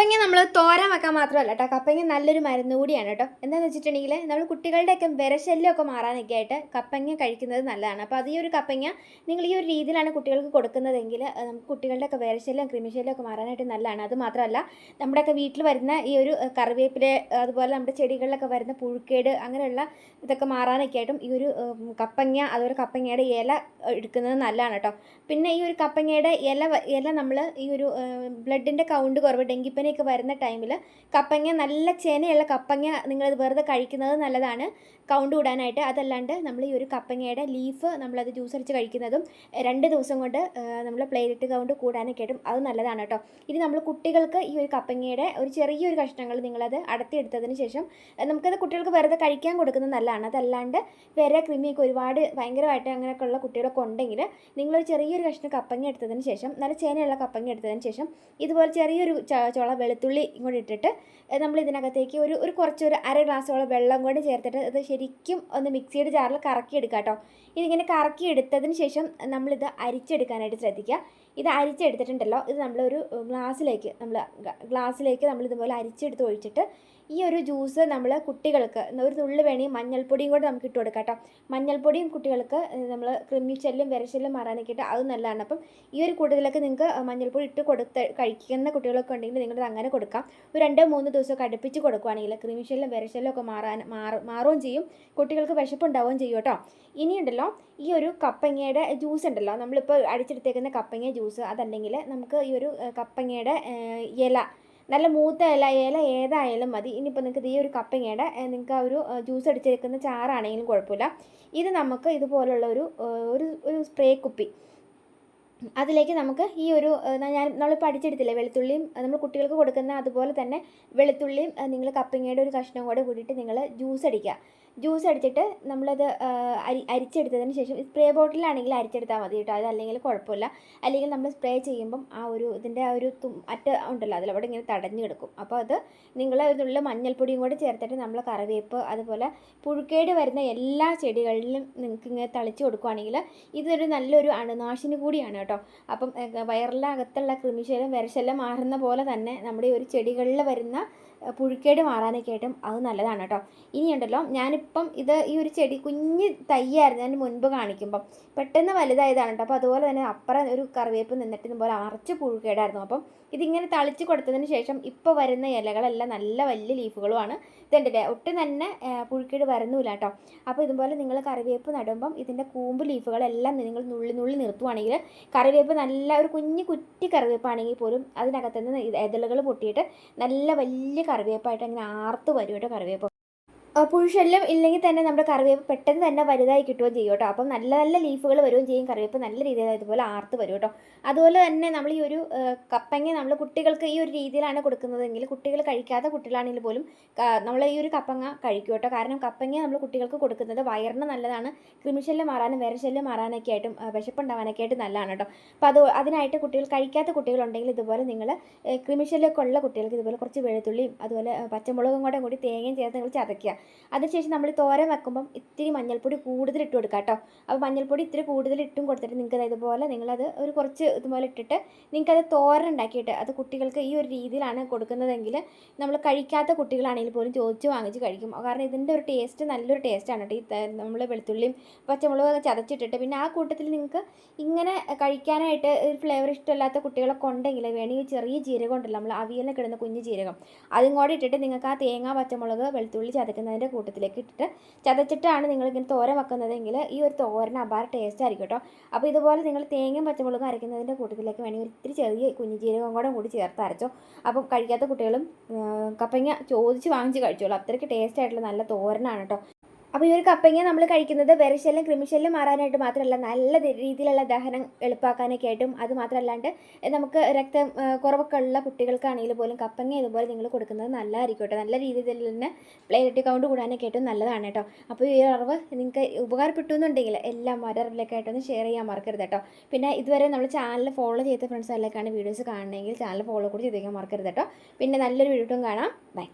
കപ്പങ്ങ നമ്മൾ തോരൻ വെക്കാൻ മാത്രമല്ല കേട്ടോ കപ്പങ്ങ നല്ലൊരു മരുന്ന് കൂടിയാണ് കേട്ടോ എന്താണെന്ന് വെച്ചിട്ടുണ്ടെങ്കിൽ നമ്മൾ കുട്ടികളുടെയൊക്കെ വിരശല്യമൊക്കെ മാറാനൊക്കെ ആയിട്ട് കപ്പങ്ങ കഴിക്കുന്നത് നല്ലതാണ്. അപ്പോൾ അത് ഈ ഒരു കപ്പങ്ങ നിങ്ങൾ ഈ ഒരു രീതിയിലാണ് കുട്ടികൾക്ക് കൊടുക്കുന്നതെങ്കിൽ നമുക്ക് കുട്ടികളുടെയൊക്കെ വിരശല്യം കൃമിശല്യം ഒക്കെ മാറാനായിട്ട് നല്ലതാണ്. അത് മാത്രമല്ല നമ്മുടെയൊക്കെ വീട്ടിൽ വരുന്ന ഈ ഒരു കറിവേപ്പില അതുപോലെ നമ്മുടെ ചെടികളിലൊക്കെ വരുന്ന പുഴുക്കേട് അങ്ങനെയുള്ള ഇതൊക്കെ മാറാനൊക്കെ ആയിട്ടും ഈ ഒരു കപ്പങ്ങ അതുപോലെ കപ്പങ്ങയുടെ ഇല എടുക്കുന്നത് നല്ലതാണ് കേട്ടോ പിന്നെ ഈ ഒരു കപ്പങ്ങയുടെ ഇല ഇല നമ്മൾ ഈ ഒരു ബ്ലഡിന്റെ കൗണ്ട് കുറവ് ഡെങ്കിപ്പനിയൊക്കെ വരുന്ന ടൈമിൽ കപ്പങ്ങ നല്ല ചേനയുള്ള കപ്പങ്ങ നിങ്ങളത് വെറുതെ കഴിക്കുന്നത് നല്ലതാണ്. കൗണ്ട് കൂടാനായിട്ട് അതല്ലാണ്ട് നമ്മൾ ഈ ഒരു കപ്പങ്ങയുടെ ലീഫ് നമ്മളത് ജ്യൂസ് അടിച്ച് കഴിക്കുന്നതും രണ്ട് ദിവസം കൊണ്ട് നമ്മൾ പ്ലേറ്റ് കൗണ്ട് കൂടാനൊക്കെ ആയിട്ടും അത് നല്ലതാണ് കേട്ടോ. ഇനി നമ്മൾ കുട്ടികൾക്ക് ഈ ഒരു കപ്പങ്ങയുടെ ഒരു ചെറിയൊരു കഷ്ണങ്ങൾ നിങ്ങളത് അടത്തിയെടുത്തതിന് ശേഷം നമുക്കത് കുട്ടികൾക്ക് വെറുതെ കഴിക്കാൻ കൊടുക്കുന്നത് നല്ലതാണ്. അതല്ലാണ്ട് വേറെ കൃമിയൊക്കെ ഒരുപാട് ഭയങ്കരമായിട്ട് അങ്ങനെയൊക്കെ ഉള്ള കുട്ടികളൊക്കെ ഉണ്ടെങ്കിൽ നിങ്ങളൊരു ചെറിയൊരു കഷ്ണം കപ്പങ്ങ എടുത്തതിന് ശേഷം നല്ല ചേനയുള്ള കപ്പങ്ങ എടുത്തതിന് ശേഷം ഇതുപോലെ ചെറിയൊരു ചുള വെളുത്തുള്ളി ഇങ്ങോട്ട് ഇട്ടിട്ട് നമ്മൾ ഇതിനകത്തേക്ക് ഒരു ഒരു കുറച്ചൊരു അര ഗ്ലാസ്സോളം വെള്ളം കൊണ്ട് ചേർത്തിട്ട് അത് ശരിക്കും ഒന്ന് മിക്സിയുടെ ജാറിൽ കറക്കി എടുക്കുക കേട്ടോ ഇതിങ്ങനെ കറക്കി എടുത്തതിന് ശേഷം നമ്മളിത് അരിച്ചെടുക്കാനായിട്ട് ശ്രദ്ധിക്കുക. ഇത് അരിച്ചെടുത്തിട്ടുണ്ടല്ലോ. ഇത് നമ്മളൊരു ഗ്ലാസ്സിലേക്ക് നമ്മൾ ഗ്ലാസ്സിലേക്ക് നമ്മൾ ഇതുപോലെ അരിച്ചെടുത്ത് ഒഴിച്ചിട്ട് ഈ ഒരു ജ്യൂസ് നമ്മൾ കുട്ടികൾക്ക് ഒരു തുള്ളി വേണമെങ്കിൽ മഞ്ഞൾപ്പൊടിയും കൂടെ നമുക്ക് ഇട്ട് കൊടുക്കാം കേട്ടോ. മഞ്ഞൾപ്പൊടിയും കുട്ടികൾക്ക് നമ്മൾ കൃമിശല്യം വിരച്ചെല്ലും മാറാനൊക്കെ ഇട്ട് അത് നല്ലതാണ്. അപ്പം ഈ ഒരു കൂടുതലൊക്കെ നിങ്ങൾക്ക് മഞ്ഞൾപ്പൊടി ഇട്ട് കൊടുത്ത് കഴിക്കുന്ന കുട്ടികളൊക്കെ ഉണ്ടെങ്കിൽ നിങ്ങളത് അങ്ങനെ കൊടുക്കാം. ഒരു രണ്ടോ മൂന്ന് ദിവസമൊക്കെ അടുപ്പിച്ച് കൊടുക്കുകയാണെങ്കിൽ കൃമിശല്യം വിരശല്യം ഒക്കെ മാറാൻ മാറും മാറുകയും ചെയ്യും. കുട്ടികൾക്ക് വിശപ്പുണ്ടാവുകയും ചെയ്യും കേട്ടോ. ഇനിയുണ്ടല്ലോ ഈ ഒരു കപ്പങ്ങയുടെ ജ്യൂസ് ഉണ്ടല്ലോ. നമ്മളിപ്പോൾ അടിച്ചെടുത്തേക്കുന്ന കപ്പങ്ങ ജ്യൂസ് അതല്ലെങ്കിൽ നമുക്ക് ഈ ഒരു കപ്പങ്ങയുടെ ഇല നല്ല മൂത്ത ഇല ഇല ഏതായാലും മതി. ഇനിയിപ്പോൾ നിങ്ങൾക്ക് ഈ ഒരു കപ്പങ്ങയുടെ നിങ്ങൾക്ക് ആ ഒരു ജ്യൂസ് അടിച്ചെടുക്കുന്ന ചാറാണെങ്കിലും കുഴപ്പമില്ല. ഇത് നമുക്ക് ഇതുപോലുള്ള ഒരു ഒരു ഒരു സ്പ്രേ കുപ്പി. അതിലേക്ക് നമുക്ക് ഈ ഒരു ഞാൻ നമ്മളിപ്പോൾ അടിച്ചെടുത്തില്ലേ വെളുത്തുള്ളിയും നമ്മൾ കുട്ടികൾക്ക് കൊടുക്കുന്ന അതുപോലെ തന്നെ വെളുത്തുള്ളിയും നിങ്ങൾ കപ്പങ്ങയുടെ ഒരു കഷ്ണം കൂടെ കൂടിയിട്ട് നിങ്ങൾ ജ്യൂസ് അടിക്കുക. ജ്യൂസ് അടിച്ചിട്ട് നമ്മളത് അരി അരിച്ചെടുത്തതിന് ശേഷം സ്പ്രേ ബോട്ടിലാണെങ്കിൽ അരിച്ചെടുത്താൽ മതി കേട്ടോ. അതല്ലെങ്കിൽ കുഴപ്പമില്ല. അല്ലെങ്കിൽ നമ്മൾ സ്പ്രേ ചെയ്യുമ്പം ആ ഒരു ഇതിന്റെ ആ ഒരു അറ്റ ഉണ്ടല്ലോ അതിലവിടെ ഇങ്ങനെ തടഞ്ഞു കിടക്കും. അപ്പോൾ അത് നിങ്ങൾ ഇതിനുള്ള മഞ്ഞൾപ്പൊടിയും കൂടെ ചേർത്തിട്ട് നമ്മൾ കറിവേപ്പ് അതുപോലെ പുഴുക്കേട് വരുന്ന എല്ലാ ചെടികളിലും നിങ്ങൾക്ക് ഇങ്ങനെ തളിച്ച് കൊടുക്കുകയാണെങ്കിൽ ഇതൊരു നല്ലൊരു അണുനാശിനി കൂടിയാണ് കേട്ടോ. അപ്പം വയറിലകത്തുള്ള കൃമിശല്യം വിരശല്യം മാറുന്ന പോലെ തന്നെ നമ്മുടെ ഒരു ചെടികളിൽ വരുന്ന പുഴുക്കേട് മാറാനൊക്കെ ആയിട്ടും അത് നല്ലതാണ് കേട്ടോ. ഇനിയുണ്ടല്ലോ ഞാനിപ്പം ഇത് ഈ ഒരു ചെടി കുഞ്ഞ് തയ്യായിരുന്നു ഞാൻ മുൻപ് കാണിക്കുമ്പം പെട്ടെന്ന് വലുതായതാണ് കേട്ടോ. അപ്പോൾ അതുപോലെ തന്നെ അപ്പുറം ഒരു കറിവേപ്പ് നിന്നിട്ട് ഇതുപോലെ അറച്ച് പുഴുക്കേടായിരുന്നു. അപ്പം ഇതിങ്ങനെ തളിച്ച് കൊടുത്തതിന് ശേഷം ഇപ്പോൾ വരുന്ന ഇലകളെല്ലാം നല്ല വലിയ ലീഫുകളുമാണ്. ഇതുണ്ടല്ലേ? ഒട്ടും തന്നെ പുഴുക്കീട് വരുന്നില്ല കേട്ടോ അപ്പോൾ ഇതുപോലെ നിങ്ങൾ കറിവേപ്പ് നടുമ്പം ഇതിന്റെ കൂമ്പ് ലീഫുകളെല്ലാം നിങ്ങൾ നുള്ളി നുള്ളി നിർത്തുവാണെങ്കിൽ കറിവേപ്പ് നല്ല ഒരു കുഞ്ഞു കുറ്റി കറിവേപ്പാണെങ്കിൽ പോലും അതിനകത്തുനിന്ന് ഇതളുകൾ പൊട്ടിയിട്ട് നല്ല വലിയ കറിവേപ്പായിട്ട് അങ്ങനെ ആർത്ത് വരും കേട്ടോ കറിവേപ്പ്. ആ, പുഴുശല്യം ഇല്ലെങ്കിൽ തന്നെ നമ്മുടെ കറിവേപ്പ് പെട്ടെന്ന് തന്നെ വലുതായി കിട്ടുകയും ചെയ്യും കേട്ടോ. അപ്പം നല്ല നല്ല ലീഫുകൾ വരികയും ചെയ്യും. കറിവേപ്പ് നല്ല രീതിയിൽ ഇതുപോലെ ആർത്ത് വരും കേട്ടോ. അതുപോലെ തന്നെ നമ്മൾ ഈ ഒരു കപ്പങ്ങ നമ്മൾ കുട്ടികൾക്ക് ഈ ഒരു രീതിയിലാണ് കൊടുക്കുന്നതെങ്കിൽ കുട്ടികൾ കഴിക്കാത്ത കുട്ടികളാണെങ്കിൽ പോലും നമ്മൾ ഈ ഒരു കപ്പങ്ങ കഴിക്കും കേട്ടോ. കാരണം കപ്പങ്ങ നമ്മൾ കുട്ടികൾക്ക് കൊടുക്കുന്നത് വയറിന് നല്ലതാണ്. കൃമിശല്യം മാറാനും വിരശല്യം മാറാനൊക്കെ ആയിട്ടും വിശപ്പുണ്ടാവാനൊക്കെ ആയിട്ട് നല്ലതാണ് കേട്ടോ. അപ്പോൾ അത് അതിനായിട്ട് കുട്ടികൾ കഴിക്കാത്ത കുട്ടികളുണ്ടെങ്കിൽ ഇതുപോലെ നിങ്ങൾ കൃമിശല്യമൊക്കെ ഉള്ള കുട്ടികൾക്ക് ഇതുപോലെ കുറച്ച് വെളുത്തുള്ളിയും അതുപോലെ പച്ചമുളകും കൂടെ കൂടി തേങ്ങയും ചേർത്ത് നിങ്ങൾ ചതയ്ക്കുക. അതിനുശേഷം നമ്മൾ തോരൻ വെക്കുമ്പം ഇത്തിരി മഞ്ഞൾപ്പൊടി കൂടുതൽ ഇട്ട് കൊടുക്കുക കേട്ടോ. അപ്പോൾ മഞ്ഞൾപ്പൊടി ഇത്തിരി കൂടുതൽ ഇട്ടും കൊടുത്തിട്ട് നിങ്ങൾക്ക് ഇതുപോലെ നിങ്ങളത് ഒരു കുറച്ച് ഇതുപോലെ ഇട്ടിട്ട് നിങ്ങൾക്കത് തോരൻ ഉണ്ടാക്കിയിട്ട് അത് കുട്ടികൾക്ക് ഈ ഒരു രീതിയിലാണ് കൊടുക്കുന്നതെങ്കിൽ നമ്മൾ കഴിക്കാത്ത കുട്ടികളാണെങ്കിൽ പോലും ചോദിച്ച് വാങ്ങിച്ച് കഴിക്കും. കാരണം ഇതിന്റെ ഒരു ടേസ്റ്റ് നല്ലൊരു ടേസ്റ്റാണ് കേട്ടോ. ഈ നമ്മൾ വെളുത്തുള്ളിയും പച്ചമുളകൊക്കെ ചതച്ചിട്ടിട്ട് പിന്നെ ആ കൂട്ടത്തിൽ നിങ്ങൾക്ക് ഇങ്ങനെ കഴിക്കാനായിട്ട് ഒരു ഫ്ലേവർ ഇഷ്ടമില്ലാത്ത കുട്ടികളൊക്കെ ഉണ്ടെങ്കിൽ വേണമെങ്കിൽ ചെറിയ ജീരകം ഉണ്ടല്ലോ നമ്മൾ അവിയലിൽ ഇടുന്ന കുഞ്ഞു ജീരകം. അതും കൂടി ഇട്ടിട്ട് നിങ്ങൾക്ക് ആ തേങ്ങ പച്ചമുളക് വെളുത്തുള്ളി ചതക്കുന്നതിന്റെ കൂട്ടത്തിലേക്ക് ഇട്ടിട്ട് ചതച്ചിട്ടാണ് നിങ്ങൾ ഇങ്ങനെ തോരൻ വെക്കുന്നതെങ്കിൽ ഈ ഒരു തോരൻ അപാര ടേസ്റ്റ് ആയിരിക്കും കേട്ടോ. അപ്പോൾ ഇതുപോലെ നിങ്ങൾ തേങ്ങയും പച്ചമുളകും അരയ്ക്കുന്നതിന്റെ കൂട്ടത്തിലേക്ക് വേണമെങ്കിൽ ഒത്തിരി ചെറിയ കുഞ്ഞു ജീരകം കൂടെ കൂടി ചേർത്ത് അരച്ചോ. അപ്പം കഴിക്കാത്ത കുട്ടികളും കപ്പങ്ങ ചോദിച്ച് വാങ്ങിച്ച് കഴിച്ചോളൂ. അത്രയ്ക്ക് ടേസ്റ്റ് ആയിട്ടുള്ള നല്ല തോരനാണ് കേട്ടോ. അപ്പോൾ ഈ ഒരു കപ്പങ്ങ നമ്മൾ കഴിക്കുന്നത്? വിരശല്യം ക്രിമിശല്യം മാറാനായിട്ട് മാത്രമല്ല നല്ല രീതിയിലുള്ള ദഹനം എളുപ്പമാക്കാനൊക്കെ ആയിട്ടും അത് മാത്രമല്ലാണ്ട് നമുക്ക് രക്തം കുറവൊക്കെ ഉള്ള കുട്ടികൾക്കാണെങ്കിൽ പോലും കപ്പങ്ങ ഇതുപോലെ നിങ്ങൾ കൊടുക്കുന്നത് നല്ലതായിരിക്കും കേട്ടോ നല്ല രീതിയിൽ തന്നെ പ്ലേറ്റ് കൗണ്ട് കൂടാനൊക്കെ ആയിട്ടും നല്ലതാണ് കേട്ടോ. അപ്പോൾ ഈ അറിവ് നിങ്ങൾക്ക് ഉപകാരപ്പെട്ടു എന്നുണ്ടെങ്കിൽ എല്ലാം മരറിലൊക്കെ ആയിട്ടൊന്ന് ഷെയർ ചെയ്യാൻ മറക്കരുത് കേട്ടോ. പിന്നെ ഇതുവരെ നമ്മൾ ചാനൽ ഫോളോ ചെയ്ത ഫ്രണ്ട്സ് അതിലേക്കാണ് വീഡിയോസ് കാണണമെങ്കിൽ ചാനൽ ഫോളോ കൂടി ചെയ്തേക്കാൻ മറക്കരുത് കേട്ടോ. പിന്നെ നല്ലൊരു വീഡിയോ കാണാം. ബൈ